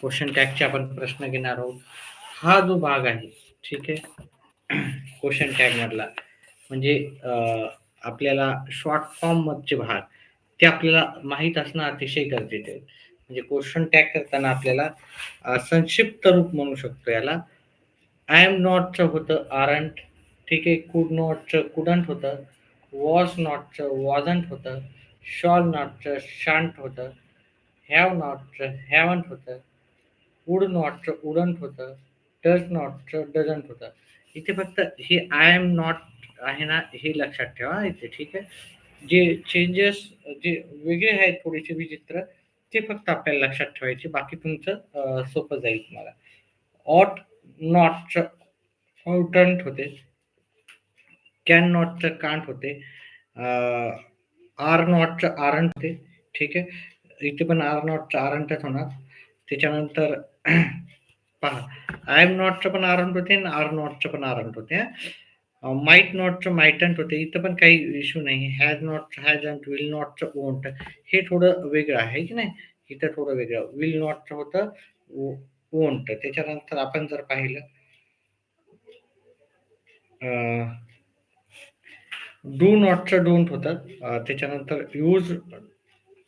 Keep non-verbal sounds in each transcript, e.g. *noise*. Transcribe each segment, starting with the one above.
Question टॅगचे आपण प्रश्न घेणार आहोत. हा जो भाग आहे ठीक आहे? क्वेश्चन टॅग मधला म्हणजे आपल्याला शॉर्ट फॉर्म मधचे भाग ते आपल्याला माहीत असणं अतिशय गरजेचे आहे. म्हणजे क्वेश्चन टॅग करताना आपल्याला संक्षिप्त रूप म्हणू शकतो याला. आय एम नॉटचं होतं आरंट ठीक आहे? कुड नॉटचं कुडंट होतं. वॉज नॉटचं वॉजंट होतं. शॉल नॉटचं शांट होतं. हॅव नॉटचं हॅवंट होतं. वुड नॉटचं उडंट होतं डज नॉटचं डझंट होतं. इथे फक्त हे आय एम नॉट आहे ना हे लक्षात ठेवा इथे ठीक आहे? जे चेंजेस जे वेगळे आहेत थोडेसे विचित्र ते फक्त आपल्याला लक्षात ठेवायचे बाकी तुमचं सोपं जाईल तुम्हाला. ऑट नॉटचं आउटंट होते कॅन नॉटचं कांट होते आर नॉटचं आरंट होते ठीक आहे? इथे पण आर नॉटचं आरंटच होणार. त्याच्यानंतर पहा आय एम नॉटचं पण आरंट होते आणि आर नॉटचं पण आरंट होते माईट नॉटचं मायटंट होते इथं पण काही इश्यू नाही has not hasn't will नॉटचं ओंट हे थोडं वेगळं आहे की नाही इथं थोडं वेगळं विल नॉटचं होतं ओंट त्याच्यानंतर आपण जर पाहिलं डू नॉटचं डोंट होतं त्याच्यानंतर यूज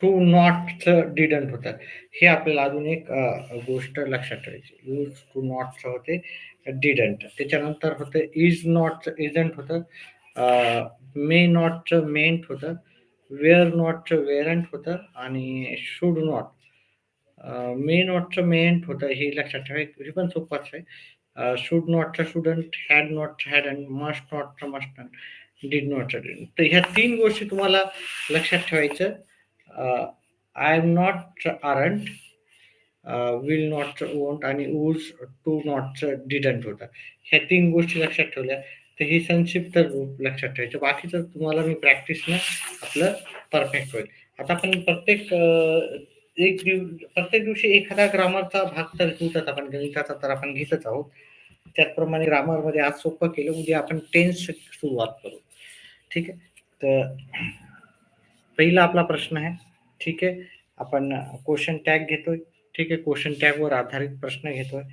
टू नॉटचं डिडंट होतं हे आपल्याला अजून एक गोष्ट लक्षात ठेवायची यूज टू नॉटचं होते डिडंट त्याच्यानंतर होतं इज नॉटचं इजंट होतं मे नॉटचं मेंट होतं वेअर नॉटचं वेरंट होतं आणि शुड नॉट मे नॉटचं मेंट होतं हे लक्षात ठेवायचं हे पण सोपंच आहे should नॉटचं shouldn't had not had and must नॉटचं must did not तर ह्या तीन गोष्टी तुम्हाला लक्षात ठेवायचं I am not aren't will not won't आणि वूज टू नॉटचं डिडंट होतं. ह्या तीन गोष्टी लक्षात ठेवल्या. तर ही संक्षिप्त रूप लक्षात ठेवायचं. बाकीचं तुम्हाला मी प्रॅक्टिसनं आपलं परफेक्ट होईल. आता आपण प्रत्येक uh, एक दिव प्रत्येक दिवशी एखादा ग्रामरचा भाग तर घेऊच आपण गणिताचा तर आपण घेतच आहोत. त्याचप्रमाणे ग्रामरमध्ये आज सोपं केलं उद्या आपण टेन्स सुरुवात करू. ठीक आहे? तर पहिला आपला प्रश्न आहे. ठीक आहे? आपण क्वेश्चन टॅग घेतोय. ठीक आहे? क्वेश्चन टॅगवर आधारित प्रश्न घेतोय.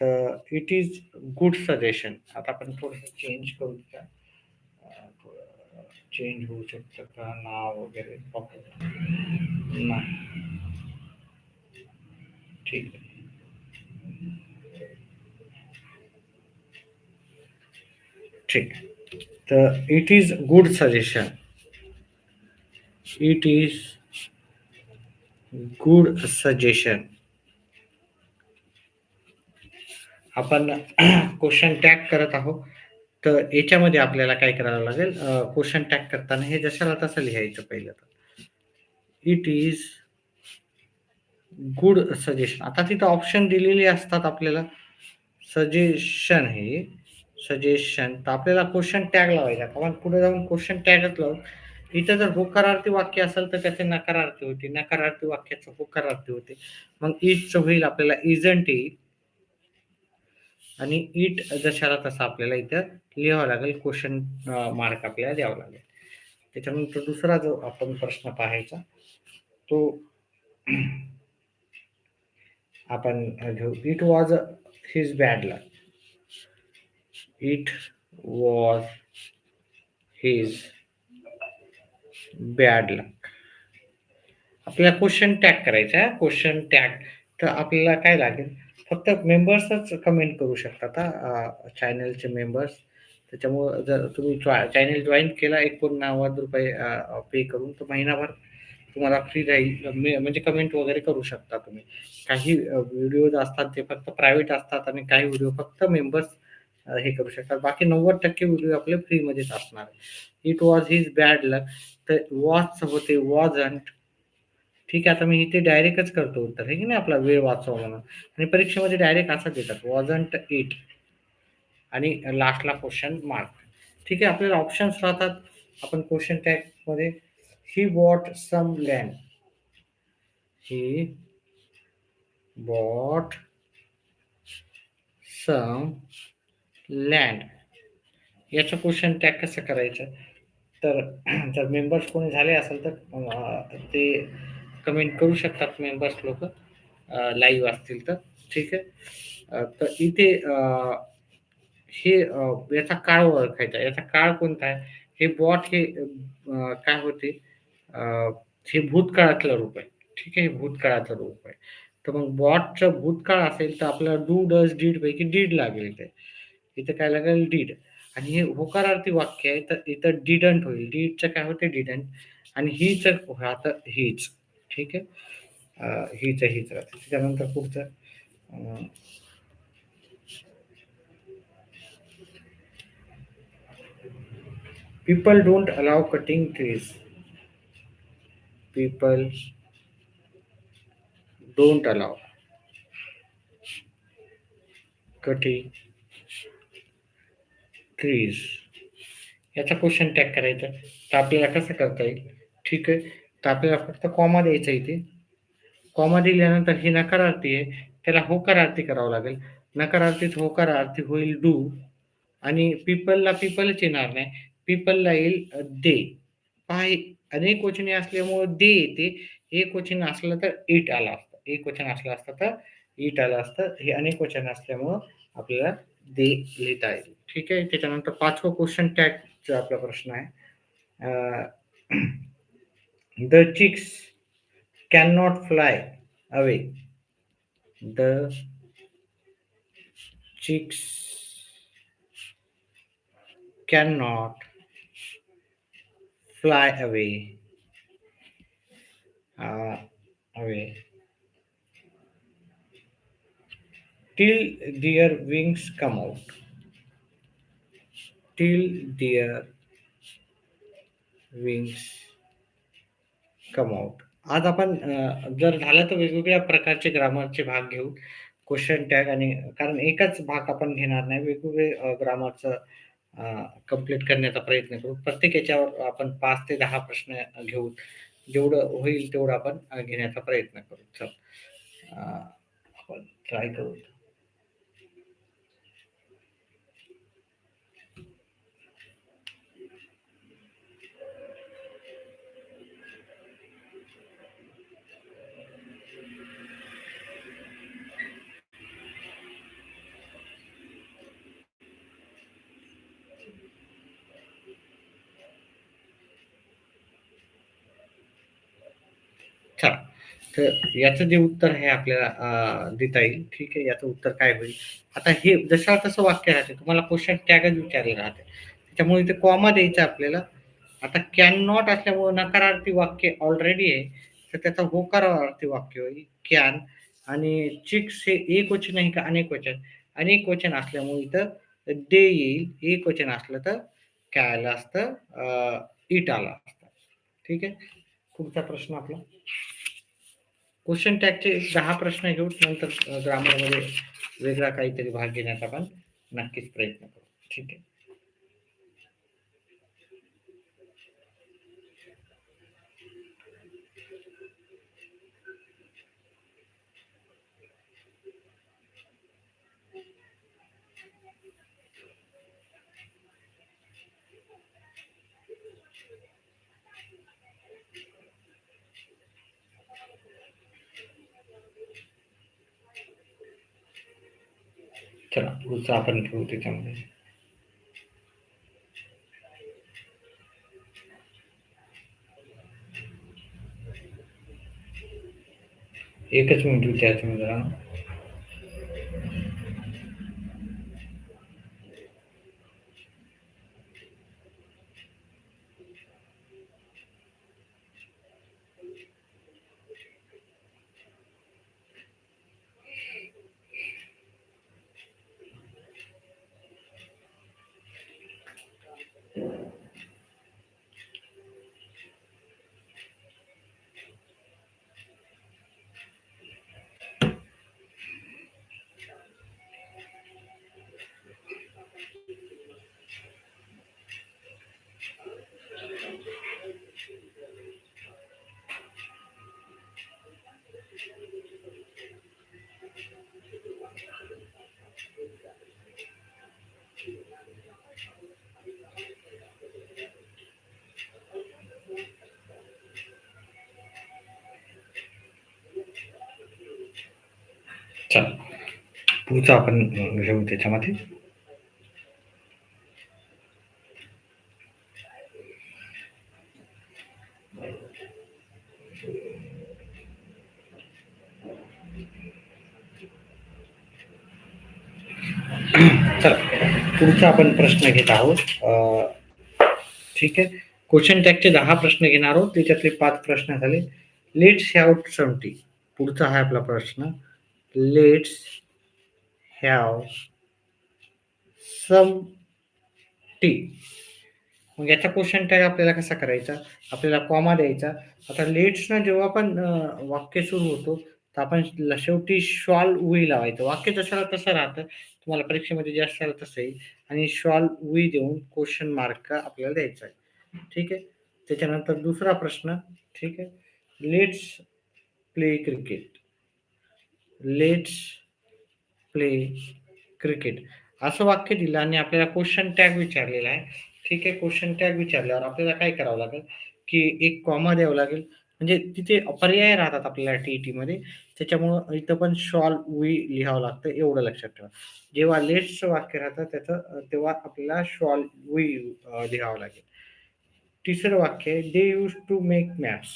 तर इट इज गुड सजेशन आता आपण थोडंसं चेंज करू का चेंज होऊ शकतं का? नाव वगैरे नाही. ठीक आहे. ठीक. तर it is good suggestion it is good suggestion आपण क्वेश्चन टॅग करत आहोत. तर याच्यामध्ये आपल्याला काय करावं लागेल? क्वेश्चन टॅग करताना हे जशाला तसं लिहायचं पहिलं तर. इट इज गुड सजेशन आता तिथं ऑप्शन दिलेली असतात आपल्याला. सजेशन हे सजेशन तर आपल्याला क्वेश्चन टॅग लावायचा. आपण पुढे जाऊन क्वेश्चन टॅगच लावू. इथं जर होकारार्थी वाक्य असेल तर त्याचे नकारार्थी होते. नकारार्थी वाक्याचं होकारार्थी होते. मग इटचं होईल आपल्याला इजंट येईल आणि इट जशाला तसा आपल्याला इथं लिहावं लागेल. क्वेश्चन मार्क आपल्याला द्यावं लागेल. त्याच्यानंतर दुसरा जो आपण प्रश्न पाहायचा तो आपण घेऊ. It was his bad luck it was his bad luck आपल्याला क्वेश्चन टॅग करायचा आहे. क्वेश्चन टॅग तर आपल्याला काय लागेल? फक्त मेंबर्सच कमेंट करू शकतात चॅनलचे मेंबर्स त्याच्यामुळं जर तुम्ही चॅनल जॉईन केला एकोणनव्वद रुपये पे करून तर महिनाभर तुम्हाला फ्री राहील. म्हणजे कमेंट वगैरे करू शकता तुम्ही. काही व्हिडिओज असतात ते फक्त प्रायव्हेट असतात आणि काही व्हिडिओ फक्त मेंबर्स हे करू शकतात. बाकी नव्वद टक्के व्हिडिओ आपले फ्रीमध्येच असणार it was his bad luck तर वॉच होते वॉजंट ठीक आहे आता मी इथे डायरेक्टच करतो उत्तर. हे की नाही आपला वेळ वाचवा म्हणून? आणि परीक्षेमध्ये डायरेक्ट असं देतात वॉजंट इट आणि लास्टला क्वेश्चन मार्क ठीक आहे आपल्याला ऑप्शन्स राहतात. आपण question टॅगमध्ये he bought some land he bought some land याचं क्वेश्चन टॅग कसं करायचं? तर *clears throat* जर मेंबर्स कोणी झाले असेल तर ते कमेंट करू शकतात मेंबर्स लोक. लाईव्ह असतील तर. ठीक आहे? तर इथे हे याचा काळ ओळखायचा याचा काळ कोणता आहे? हे बॉट हे काय होते? हे भूतकाळातलं रूप आहे. ठीक आहे? हे भूतकाळाचं रूप आहे. तर मग बॉटचं भूतकाळ असेल तर आपल्याला डू डज डीड पैकी डीड लागेल ते. इथे काय लागेल? डीड आणि हे होकारार्थी वाक्य आहे तर इथं डिडंट होईल. डीडचं काय होते डिडंट आणि हीच आता हीच ठीक आहे? हीच हीच राहते त्याच्यानंतर पुढचं. People don't allow cutting trees people don't allow cutting cutting याचा क्वेश्चन टॅग करायचा. तर आपल्याला कसं करता येईल? ठीक आहे. तर आपल्याला फक्त कॉमा द्यायचा इथे. कॉमा दिल्यानंतर ही नकारार्थी आहे. त्याला होकार आरती करावं लागेल. नकारार्थीत होकार आरती होईल डू आणि पीपलला पीपलच येणार नाही. पीपलला येईल दे पाय अनेक वचने असल्यामुळे दे येते. एक वचन असलं तर इट आला असतं. एक वचन असलं असतं तर इट आलं असतं. हे अनेक वचन असल्यामुळं आपल्याला दे लिहिता येईल. ठीक आहे. त्याच्यानंतर पाचवं क्वेश्चन टॅगचा आपला प्रश्न आहे. The chicks can not fly away the chicks can not fly away away till their wings come out till their wings come out. आज आपण जर झालं तर वेगवेगळ्या प्रकारचे ग्रामरचे भाग घेऊ क्वेश्चन टॅग आणि कारण एकच भाग आपण घेणार नाही वेगवेगळे ग्रामरचं कंप्लीट करण्याचा प्रयत्न करू. प्रत्येक याच्यावर आपण पाच ते दहा प्रश्न घेऊ. जेवढं होईल तेवढं आपण घेण्याचा प्रयत्न करू. चल आपण ट्राय करू चला तर याचं जे उत्तर आहे आपल्याला देता येईल. ठीक आहे? याचं उत्तर काय होईल? आता हे जसं तसं वाक्य राहते. तुम्हाला क्वेश्चन टॅगच विचारले राहते. त्याच्यामुळे इथे कॉमा द्यायचं आपल्याला. आता कॅन नॉट असल्यामुळे नकारार्थी वाक्य ऑलरेडी आहे. तर त्याचा होकारार्थी वाक्य होईल. कॅन आणि चिक्स हे एक वचन आहे का? अनेक वचन. अनेक वचन असल्यामुळे इथं दे येईल. एक वचन असलं तर काय आलं असतं इट आला असतं. ठीक आहे? पुढचा प्रश्न आपला? क्वेश्चन टॅगचे दहा प्रश्न घेऊ नंतर ग्रामरमध्ये वेगळा काहीतरी भाग घेण्याचा आपण नक्कीच प्रयत्न करू. ठीक आहे? चला पुढचा आपण घेऊ त्याच्यामध्ये एकच मिनिट विचारायचं जरा। पुढचा आपण घेऊ त्याच्यामध्ये. चला पुढचा आपण प्रश्न घेत आहोत. ठीक आहे. क्वेश्चन टॅगचे दहा प्रश्न घेणार आहोत. त्याच्यातले पाच प्रश्न झाले. लेट्स हॅव समटी पुढचा आहे आपला प्रश्न. Let's have some tea. मग याचा क्वेश्चन टॅग आपल्याला कसा करायचा? आपल्याला कॉमा द्यायचा. आता लेट्सनं जेव्हा पण वाक्य सुरू होतो तर आपण शेवटी शॉल उई लावायचं. वाक्य जसं तसं राहतं. तुम्हाला परीक्षेमध्ये जे असेल तसं येईल. आणि शॉल उई देऊन क्वेश्चन मार्क आपल्याला द्यायचा आहे. ठीक आहे? त्याच्यानंतर दुसरा प्रश्न. ठीक आहे? Let's play cricket let's play cricket असं वाक्य दिलं आणि आपल्याला क्वेश्चन टॅग विचारलेला आहे. ठीक आहे क्वेश्चन टॅग विचारल्यावर आपल्याला काय करावं लागेल? की एक कॉमा द्यावं लागेल. म्हणजे तिथे पर्याय राहतात आपल्याला टी मध्ये. त्याच्यामुळं इथं पण शॉल वी लिहावं लागतं एवढं लक्षात ठेवा. जेव्हा लेट्स वाक्य राहतं त्याचं तेव्हा आपल्याला शॉल वी लिहावं लागेल. तिसरं वाक्य आहे they use to make maps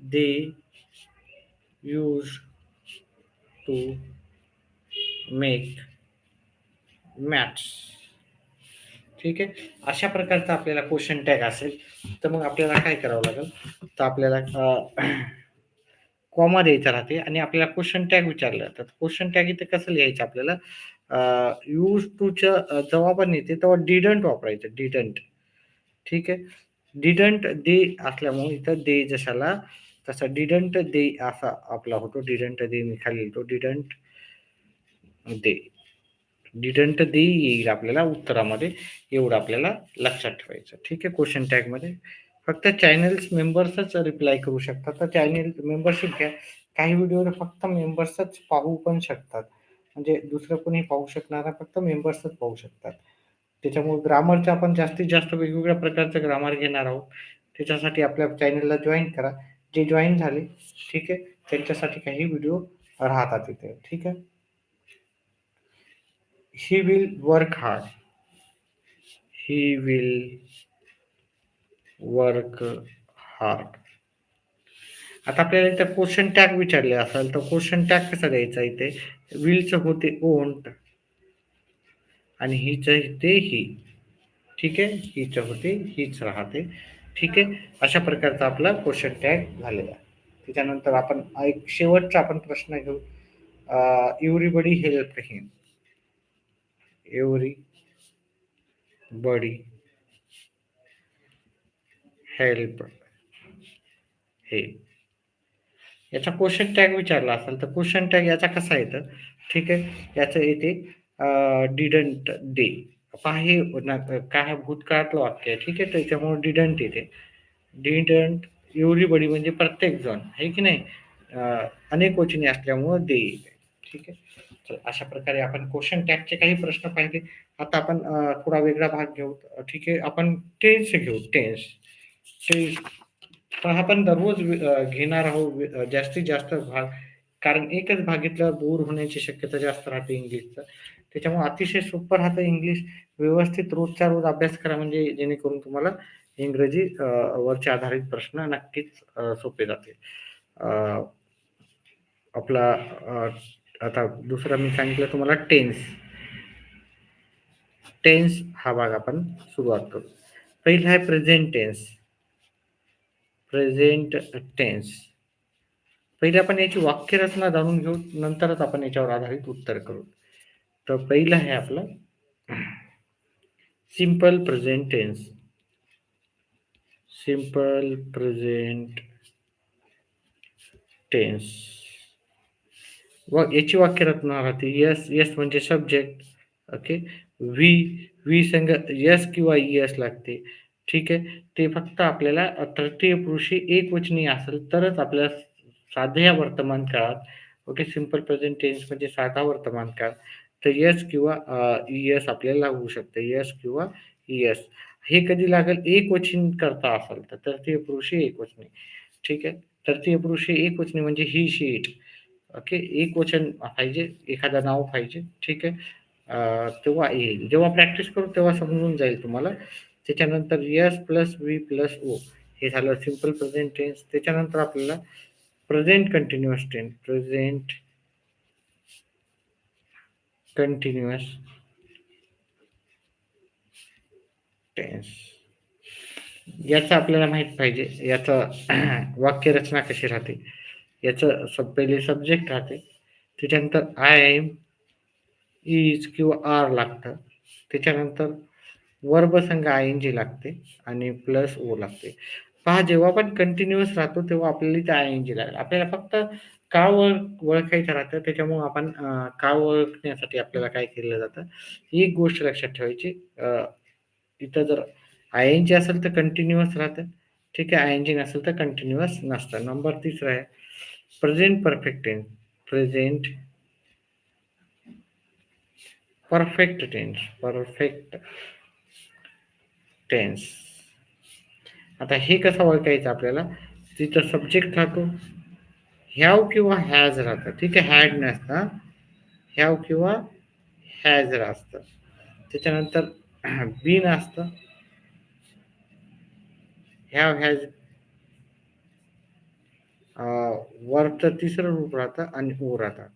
they use to make mats ठीक आहे? अशा प्रकारचा आपल्याला क्वेश्चन टॅग असेल तर मग आपल्याला काय करावं लागेल? तर आपल्याला कॉमा द्यायचा राहते आणि आपल्याला क्वेश्चन टॅग विचारलं. तर क्वेश्चन टॅग इथे कसं लिहायचं आपल्याला? यूज टूच्या जेव्हा पण येते तेव्हा डिडंट वापरायचं डिडंट ठीक आहे? डिडंट दे असल्यामुळे इथं दे जशाला तसा डिडंट दे असा आपला होतो. डिडंट दे मी खाली लिहितो. Didn't they. डिडंट दे येईल आपल्याला उत्तरामध्ये एवढं आपल्याला लक्षात ठेवायचं. ठीक आहे क्वेश्चन टॅगमध्ये फक्त चॅनल्स मेंबर्सच रिप्लाय करू शकतात. तर चॅनल मेंबरशिप घ्या. काही व्हिडिओ फक्त मेंबर्सच पाहू पण शकतात. म्हणजे दुसरं कोणी पाहू शकणार फक्त मेंबर्सच पाहू शकतात. त्याच्यामुळे ग्रामरचं आपण जास्तीत जास्त वेगवेगळ्या प्रकारचं ग्रामर घेणार आहोत. त्याच्यासाठी आपल्या चॅनलला जॉईन करा. जे जॉईन झाले ठीक आहे त्यांच्यासाठी काही व्हिडिओ राहतात तिथे ठीक आहे? He will work hard. He will work hard. आता आपल्याला इथं क्वेश्चन टॅग विचारले असेल तर क्वेश्चन टॅग कसा द्यायचा इथे? विलचं होते ओंट आणि हिच इथे ही ठीक आहे? हिच होते हीच राहते. ठीक आहे? अशा प्रकारचा आपला क्वेश्चन टॅग झालेला. त्याच्यानंतर आपण एक शेवटचा आपण प्रश्न घेऊ. Everybody help him everybody help हे. याचा क्वेश्चन टॅग विचारला असेल तर क्वेश्चन टॅग याचा कसा येतं? ठीक आहे याचं येते डिडंट डे पहा हे काय भूतकाळातलं वाक्य आहे. ठीक आहे त्याच्यामुळे डिडंट येते. डिडंट एव्हरीबडी म्हणजे प्रत्येक जण आहे की नाही? अनेक वचने असल्यामुळं दे ठीक आहे. तर अशा प्रकारे आपण क्वेश्चन टॅगचे काही प्रश्न पाहिले. आता आपण थोडा वेगळा भाग घेऊ. ठीक आहे. आपण टेन्स घेऊ. टेन्स टेन्स पण आपण दररोज घेणार आहोत. जास्तीत जास्त भाग. कारण एकच भाग घेतला बोर होण्याची शक्यता जास्त राहते इंग्लिशचं. त्याच्यामुळे अतिशय सोपं राहतं इंग्लिश. व्यवस्थित रोजच्या रोज अभ्यास करा म्हणजे जेणेकरून तुम्हाला इंग्रजी वरचे आधारित प्रश्न नक्कीच सोपे जातील. आपला आता दुसरा मी सांगितलं तुम्हाला टेन्स टेन्स हा भाग आपण सुरुवात करू. पहिला आहे प्रेझेंट टेन्स प्रेझेंट टेन्स पहिले आपण याची वाक्यरचना जाणून घेऊ नंतरच आपण याच्यावर आधारित उत्तर करू. तर पहिलं आहे आपलं simple present tense simple present tense व याची वाक्यरचना राहते यस यस म्हणजे सब्जेक्ट ओके व्ही व्ही संग यस किंवा यस लागते. ठीक आहे? ते फक्त आपल्याला तृतीय पुरुषी एक वचनी असेल तरच आपल्याला साध्या वर्तमान काळात ओके सिंपल प्रेझेंट टेन्स म्हणजे साधा वर्तमान काळ तर यस किंवा यस आपल्याला लागू शकते. यस किंवा यस हे कधी लागेल? एक वचन करता असेल तर तृतीय पुरुषी एक वचनी ठीक आहे? तृतीय पुरुषी एक वचनी म्हणजे ही शीट ओके एक वचन पाहिजे एखादा नाव पाहिजे ठीक आहे? तेव्हा येईल जेव्हा प्रॅक्टिस करू तेव्हा समजून जाईल तुम्हाला. त्याच्यानंतर S plus V plus O हे झालं सिंपल प्रेझेंट टेन्स त्याच्यानंतर आपल्याला present continuous tense present continuous tense याचं आपल्याला माहीत पाहिजे. याचं *clears throat* वाक्यरचना कशी राहते? याचं सब पहिले सब्जेक्ट राहते. त्याच्यानंतर आय एम इज किंवा आर लागतं. त्याच्यानंतर वर्ब संघ आय एन जी लागते आणि प्लस ओ लागते. पहा जेव्हा आपण कंटिन्युअस राहतो तेव्हा आपल्याला ते आय एन जी लागेल. आपल्याला फक्त का ओळख ओळखायचं राहतं त्याच्यामुळे आपण का ओळखण्यासाठी आपल्याला काय केलं जातं ही एक गोष्ट लक्षात ठेवायची. इथं जर आय एन जी असेल तर कंटिन्युअस राहतं. ठीक आहे आय एन जी नसेल तर कंटिन्युअस नसतं. नंबर तिसरा आहे present perfect tense present perfect tense perfect tense आता हे कसं ओळखायचं आपल्याला? तिथं सब्जेक्ट राहतो ह्याव किंवा हॅज राहतं. ठीक आहे हॅड नसतं. ह्याव किंवा हॅज असतं त्याच्यानंतर *clears throat* बीन असतं. ह्याव हॅज वरचं तिसरं रूप राहतं आणि ऊ राहतं.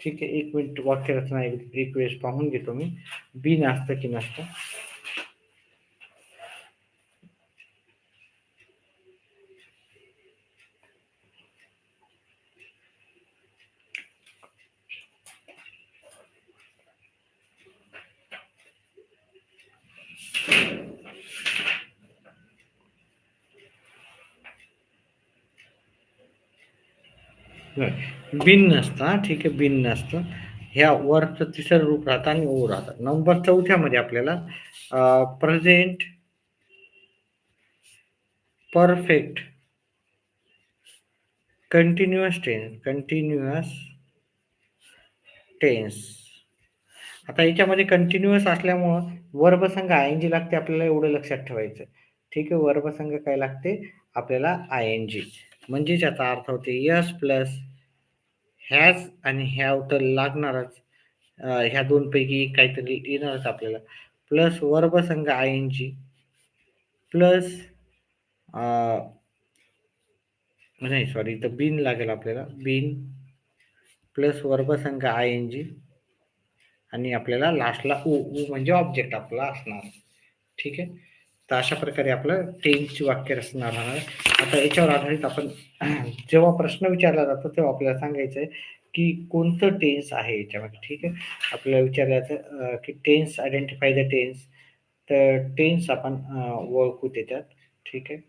ठीक आहे एक मिनिट वाक्यरचना एक एक वेळेस पाहून घेतो मी. बी असतं की नसतं बिन नसतं हा, ठीक आहे बिन नसतं. ह्या वरचं तिसरं रूप राहतं आणि ओ राहतात नंबर चौथ्यामध्ये आपल्याला present perfect continuous tense continuous tense आता याच्यामध्ये कंटिन्युअस असल्यामुळं वर्बसंघ आय एन जी लागते आपल्याला एवढं लक्षात ठेवायचं. ठीक आहे वर्बसंघ काय लागते? आपल्याला आय एन जी म्हणजे याचा अर्थ होते यस प्लस हॅज आणि हॅव तर लागणारच. ह्या दोनपैकी काहीतरी येणारच आपल्याला. प्लस वर्बसंघ आय एन जी प्लस नाही सॉरी इथं बिन लागेल आपल्याला. बिन प्लस वर्बसंघ आय एन जी आणि आपल्याला लास्टला ऊ ऊ म्हणजे ऑब्जेक्ट आपला असणार. ठीक आहे? तर अशा प्रकारे आपलं टेन्सची वाक्य रचना राहणार आता याच्यावर आधारित आपण *clears throat* जेव्हा प्रश्न विचारला जातो तेव्हा आपल्याला सांगायचं आहे की कोणतं टेन्स आहे याच्यामध्ये ठीक आहे? आपल्याला विचारल्याचं की टेन्स आयडेंटिफाय द टेन्स तर टेन्स आपण ओळखू त्याच्यात ठीक आहे?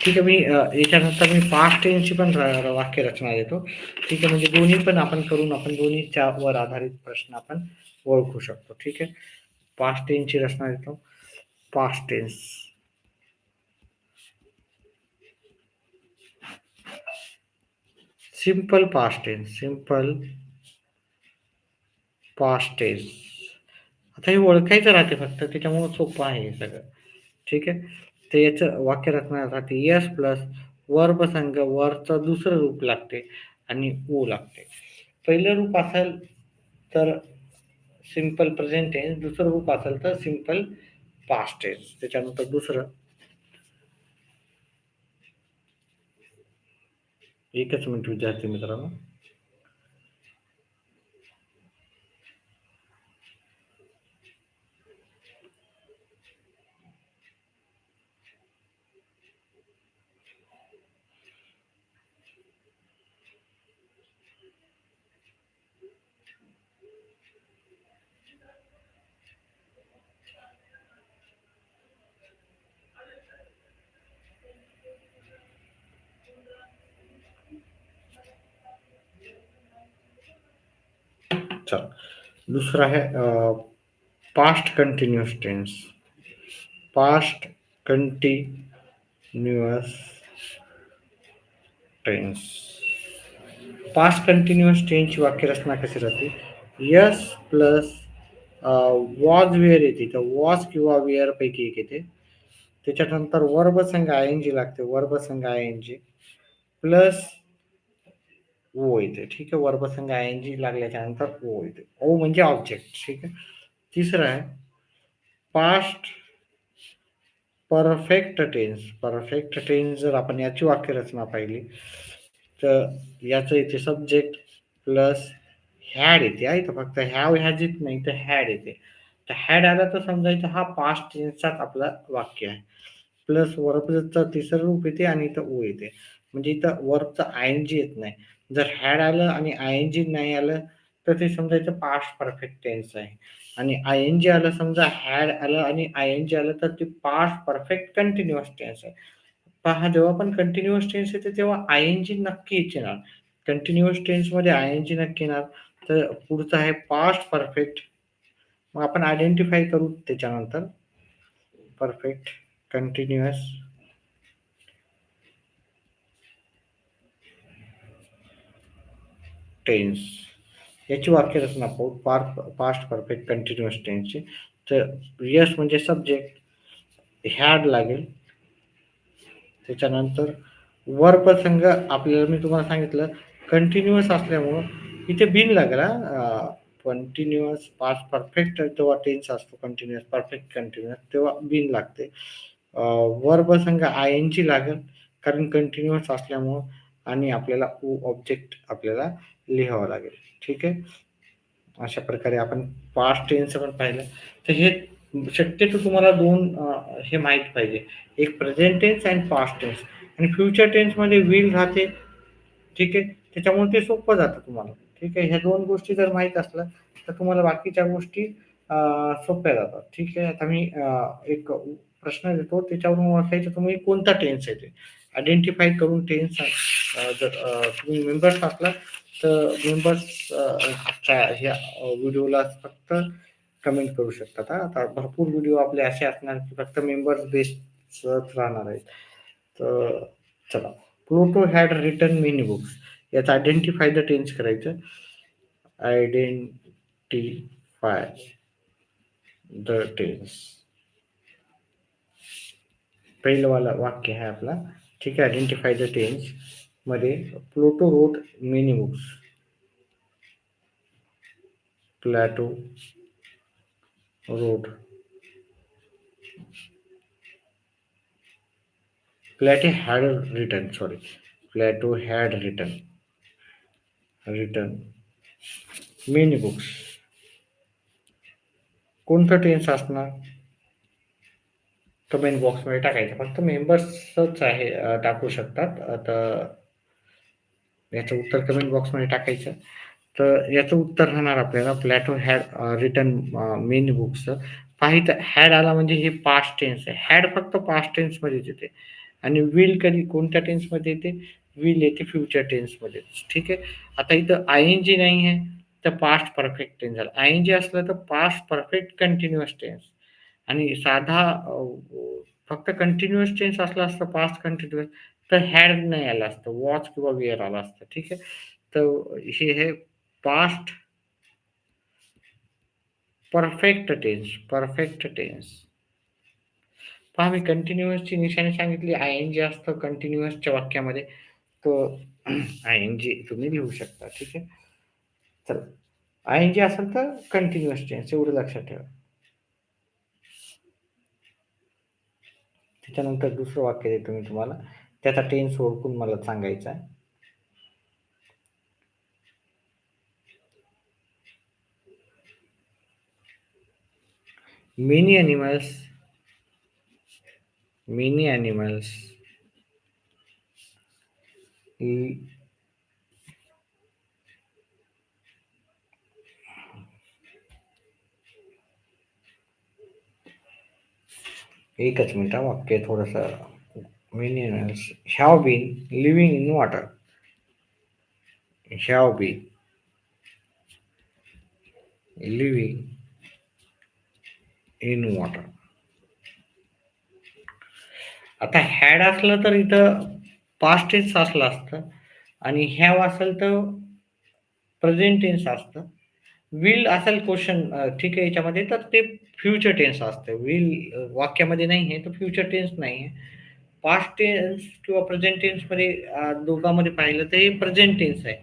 ठीक आहे मी याच्यानंतर मी पास्ट टेन्सची पण वाक्य रचना देतो. ठीक आहे म्हणजे दोन्ही पण आपण करून आपण दोन्हीच्या वर आधारित प्रश्न आपण ओळखू शकतो. ठीक आहे? पास्ट टेन्सची रचना देतो. Past tense simple past tense simple past tense आता हे ओळखायचं राहते फक्त त्याच्यामुळं सोपं आहे हे सगळं. ठीक आहे? तर याचं वाक्य रचण्यासाठी यस प्लस वर्ब संघ वरचं दुसरं रूप लागते आणि ओ लागते. पहिलं रूप असेल तर सिंपल प्रेझेंट टेन्स दुसरं रूप असेल तर सिंपल पास्ट टेन्स त्याच्यानंतर दुसरं. एकच मिनिट विद्यार्थी मित्रांनो. चल. दुसरा है past continuous tense past continuous tense past continuous टेन्सची वाक्यरचना कशी राहते? यस प्लस वॉज वेअर येते. तर वॉज किंवा वेअर पैकी एक येते. त्याच्यानंतर वर्ब संघ आय एन जी लागते. वर्ब संघ I N G plus O येते ठीक आहे. वर्ब आय एन जी लागल्याच्या नंतर ओ येते ओ म्हणजे ऑब्जेक्ट ठीक आहे. तिसरं आहे past perfect tense perfect tense जर आपण याची वाक्यरचना पाहिली तर याचं इथे सब्जेक्ट प्लस हॅड येते. आहे तर फक्त हॅव ह्याच येत नाही तर हॅड येते. तर हॅड आला तर समजायचं हा पास्ट टेन्सचाच आपला वाक्य आहे. प्लस वर्बचं तिसरं रूप येते आणि इथं ओ येते. म्हणजे इथं वर्बचं आय एन जी येत नाही. जर हॅड आलं आणि आय एन जी नाही आलं तर ते समजायचं पास्ट परफेक्ट टेन्स आहे. आणि आय एन जी आलं समजा हॅड आलं आणि आय एन जी आलं तर ते पास्ट परफेक्ट कंटिन्युअस टेन्स आहे. पहा जेव्हा पण कंटिन्युअस टेन्स येते तेव्हा आय एन जी नक्कीच येणार. कंटिन्युअस टेन्समध्ये आय एन जी नक्की येणार. तर पुढचं आहे पास्ट परफेक्ट मग आपण आयडेंटिफाय करू त्याच्यानंतर. परफेक्ट कंटिन्युअस टेन्स याची वाक्यरचना पाहू पार पास्ट परफेक्ट कंटिन्युअस टेन्सची तर यस म्हणजे सब्जेक्ट हॅड लागेल. त्याच्यानंतर वर प्रसंग आपल्याला मी तुम्हाला सांगितलं कंटिन्युअस असल्यामुळं इथे बिन लागला कंटिन्युअस पास्ट परफेक्ट तेव्हा टेन्स असतो कंटिन्युअस परफेक्ट कंटिन्युअस तेव्हा बिन लागते. वर प्रसंग आय एन जी लागेल कारण कंटिन्युअस असल्यामुळं आणि आपल्याला ऑब्जेक्ट आपल्याला लिहावं लागेल. ठीक आहे? अशा प्रकारे आपण पास्ट टेन्स पण पाहिलं. तर हे शक्यतो तुम्हाला दोन हे माहीत पाहिजे. एक present tense and past tense आणि फ्युचर टेन्समध्ये विल राहते. ठीक आहे? त्याच्यामुळे ते सोपं जातं तुम्हाला. ठीक आहे? ह्या दोन गोष्टी जर माहीत असल्या तर तुम्हाला बाकीच्या गोष्टी सोप्या जातात. ठीक आहे? आता मी एक प्रश्न देतो. त्याच्यावरून ओळखायचं तुम्ही कोणता टेन्स आहे ते? आयडेंटिफाय करून टेन्स जर तुम्ही मेंबर्स असला तर मेंबर्स ह्या व्हिडिओला फक्त कमेंट करू शकतात. आता भरपूर व्हिडिओ आपले असे असणार की फक्त मेंबर्स बेस्ट राहणार आहेत. तर चला. Pluto had return many books याचं आयडेंटिफाय द टेन्स करायचं. आयडेंटिफाय द टेन्स पहिलं वाला वाक्य आहे आपला. ठीक आहे identify the टेन्समध्ये Plato wrote many books Plato wrote Plato had return sorry Plato had return return many books कोणता टेन्स असणार? कमेंट बॉक्समध्ये टाकायचं. फक्त मेंबर्सच आहे टाकू शकतात. आता याचं उत्तर कमेंट बॉक्समध्ये टाकायचं. तर याचं उत्तर राहणार आपल्याला Plato had return many books पाहिजे हॅड आला म्हणजे हे पास्ट टेन्स आहे. हॅड फक्त पास्ट टेन्समध्येच येते. आणि विल कधी कोणत्या टेन्समध्ये येते? विल येते फ्युचर टेन्समध्ये ठीक आहे? आता इथं आय एन जी नाही आहे तर पास्ट परफेक्ट टेन्स झालं. आय एन जी असलं तर पास्ट परफेक्ट कंटिन्युअस टेन्स आणि साधा फक्त कंटिन्युअस टेन्स असला असतं पास्ट कंटिन्युअस तर हॅड नाही आलं असतं वॉच किंवा वेअर आलं असतं ठीक आहे? तर हे हे past perfect tense perfect tense पहा मी कंटिन्युअसची निशाणी सांगितली आय एन जी असतं कंटिन्युअसच्या वाक्यामध्ये तर आय एन जी तुम्ही लिहू शकता ठीक आहे? तर आय एन जी असेल तर कंटिन्युअस टेन्स एवढं लक्षात ठेवा. त्याच्यानंतर दुसरं वाक्य देतो मी तुम्हाला. त्याचा टेन्स ओळखून मला सांगायचा आहे. Many animals many animals एकच मिनिटा वाक्य थोडस many have been living in water have been living in water आता हॅड असलं तर इथं पास्ट टेन्स असलं असतं आणि हॅव असेल तर प्रेझेंट टेन्स असतं. विल असेल क्वेश्चन ठीक आहे याच्यामध्ये तर ते फ्युचर टेन्स असतं. विल वाक्यामध्ये नाही आहे तर फ्युचर टेन्स नाही आहे. पास्ट टेन्स किंवा प्रेझेंट टेन्समध्ये दोघांमध्ये पाहिलं तर हे प्रेझेंट टेन्स आहे.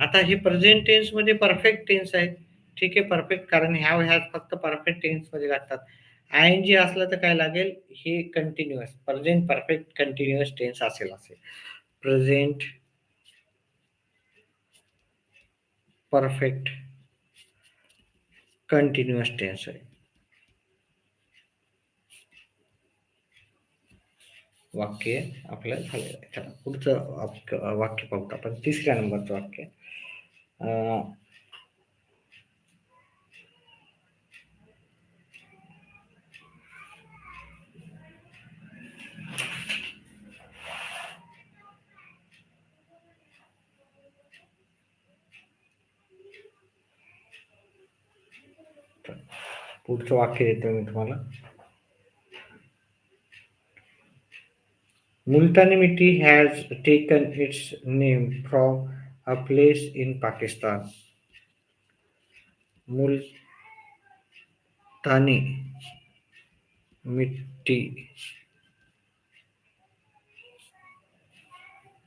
आता हे प्रेझेंट टेन्समध्ये परफेक्ट टेन्स आहे ठीक आहे परफेक्ट कारण ह्या ह्या फक्त परफेक्ट टेन्समध्ये लागतात आय एन जी असलं तर काय लागेल? हे continuous present perfect continuous tense असेल असेल. प्रेझेंट परफेक्ट कंटिन्युअस टेन्स आहे. वाक्य आपलं झालेलं आहे. चला पुढचं वाक्य वाक्य पाहू आपण. तिसऱ्या नंबरचं वाक्य. अं, पुढचं वाक्य देतो मी तुम्हाला. Multanimity has taken its name from a place in Pakistan. Multani Mitti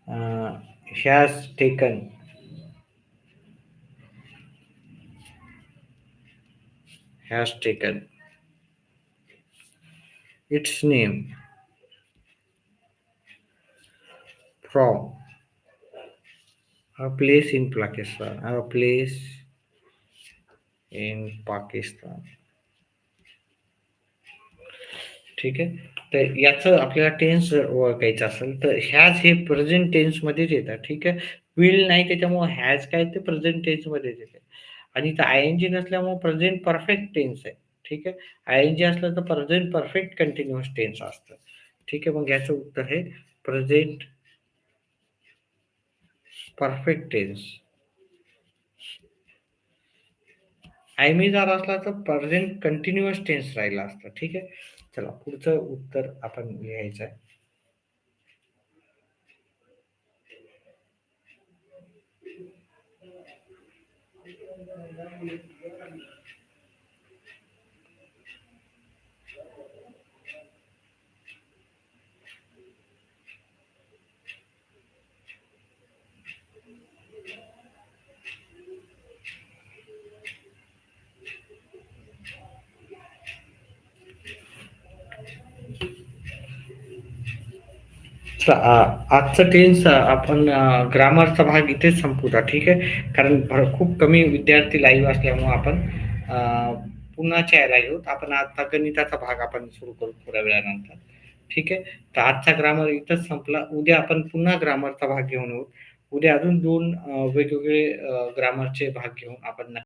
uh, has taken. Has taken. Its name. From a place in Pakistan. A place in Pakistan. ठीक आहे? तर याचं आपल्याला टेन्स ओळखायचं असेल तर ह्याच हे प्रेझेंट टेन्स मध्येच येतात ठीक आहे? विल नाही त्याच्यामुळे हॅज काय ते प्रेझेंट टेन्स मध्येच येते. आणि इथं आय एन जी नसल्यामुळे प्रेझेंट परफेक्ट टेन्स आहे ठीक आहे? आय एन जी असलं तर प्रेझेंट परफेक्ट कंटिन्युअस टेन्स असतं. ठीक आहे? मग याचं उत्तर आहे प्रेझेंट परफेक्ट टेन्स आयमीदार असला तर प्रेझेंट कंटिन्युअस टेन्स राहिला असतं. ठीक आहे? चला पुढचं उत्तर आपण लिहायचं आहे. Thank you. आजचं टेन्स आपण ग्रामरचा भाग इथेच संपूचा ठीक आहे? कारण भर- खूप कमी विद्यार्थी लाईव्ह असल्यामुळे आपण पुन्हाच्या यायला येऊत आपण आता गणिताचा भाग आपण सुरू करू थोड्या वेळानंतर ठीक आहे? तर आजचा ग्रामर इथंच संपला. उद्या आपण पुन्हा ग्रामरचा भाग घेऊन येऊ. उद्या अजून दोन वेगवेगळे ग्रामरचे भाग घेऊन आपण